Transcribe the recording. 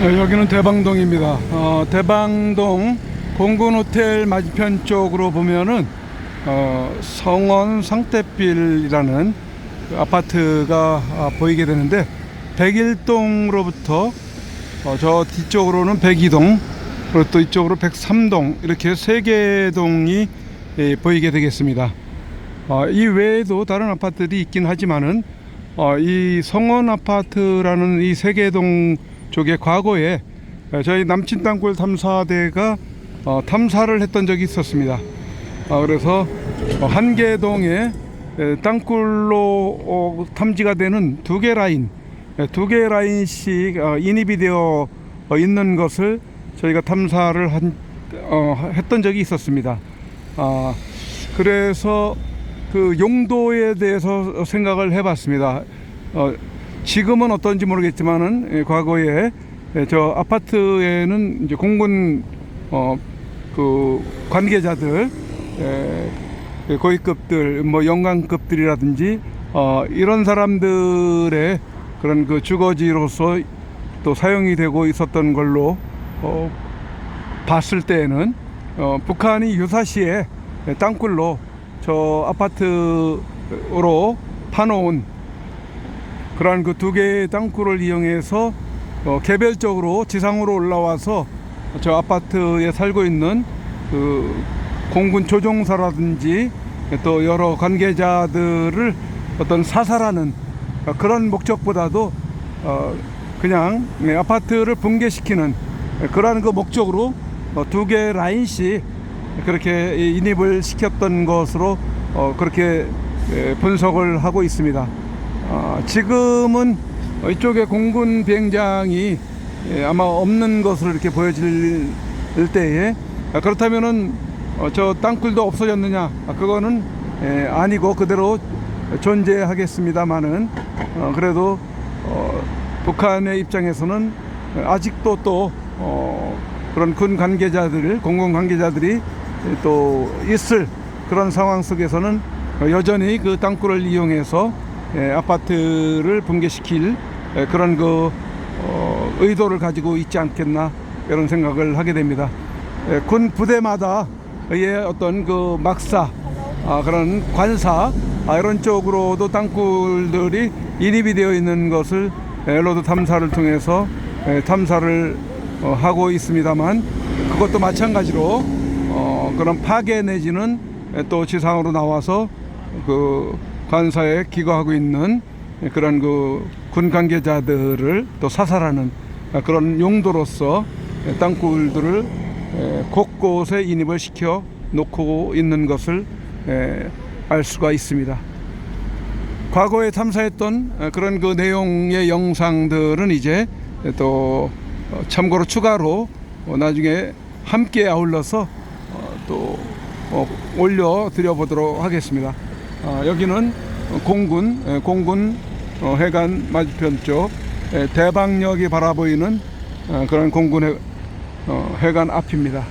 네, 여기는 대방동입니다. 어, 대방동 공군호텔 맞은편 쪽으로 보면은 어, 성원 상태빌이라는 그 아파트가 아, 보이게 되는데 백일동으로부터 어, 저 뒤쪽으로는 백이동 그리고 또 이쪽으로 백삼동 이렇게 세 개 동이 예, 보이게 되겠습니다. 어, 이 외에도 다른 아파트들이 있긴 하지만은 어, 이 성원 아파트라는 이 세계동 쪽에 과거에 어, 저희 남친 땅굴 탐사대가 어, 탐사를 했던 적이 있었습니다. 어, 그래서 어, 한계동에 에, 땅굴로 어, 탐지가 되는 두 개 라인, 에, 두개 라인씩 어, 인입이 되어 어, 있는 것을 저희가 탐사를 한, 어, 했던 적이 있었습니다. 아, 그래서 그 용도에 대해서 생각을 해봤습니다. 어, 지금은 어떤지 모르겠지만은 예, 과거에 예, 저 아파트에는 이제 공군 어, 그 관계자들 예, 그 고위급들 뭐 영관급들이라든지 어, 이런 사람들의 그런 그 주거지로서 또 사용이 되고 있었던 걸로 어, 봤을 때에는 어, 북한이 유사시에 땅굴로 저 아파트로 파놓은 그러한 그 두 개의 땅굴을 이용해서 어, 개별적으로 지상으로 올라와서 저 아파트에 살고 있는 그 공군 조종사라든지 또 여러 관계자들을 어떤 사살하는 어, 그런 목적보다도 어, 그냥 네, 아파트를 붕괴시키는 그러한 그 목적으로 어, 두개 라인씩 그렇게 인입을 시켰던 것으로 어, 그렇게 예, 분석을 하고 있습니다. 아, 지금은 이쪽에 공군 비행장이 예, 아마 없는 것으로 이렇게 보여질 때에 아, 그렇다면은 어, 저 땅굴도 없어졌느냐? 아, 그거는 예, 아니고 그대로 존재하겠습니다만은 어, 그래도 어, 북한의 입장에서는 아직도 또 어, 그런 군 관계자들, 공군 관계자들이 또 있을 그런 상황 속에서는 여전히 그 땅굴을 이용해서 예, 아파트를 붕괴시킬 예, 그런 그 어, 의도를 가지고 있지 않겠나 이런 생각을 하게 됩니다. 예, 군 부대마다의 어떤 그 막사 아, 그런 관사 아, 이런 쪽으로도 땅굴들이 인입이 되어 있는 것을 예, 로드 탐사를 통해서 예, 탐사를 어, 하고 있습니다만 그것도 마찬가지로 어, 그런 파괴 내지는 예, 또 지상으로 나와서 그 관사에 기거하고 있는 그런 그 군 관계자들을 또 사살하는 그런 용도로서 땅굴들을 에, 곳곳에 인입을 시켜 놓고 있는 것을 에, 알 수가 있습니다. 과거에 탐사했던 그런 그 내용의 영상들은 이제 또 참고로 추가로 어, 나중에 함께 아울러서 어, 또 어, 올려 드려 보도록 하겠습니다. 아, 여기는 공군 에, 공군 어, 해관 맞은편 쪽 에, 대방역이 바라보이는 어, 그런 공군 해, 어, 해관 앞입니다.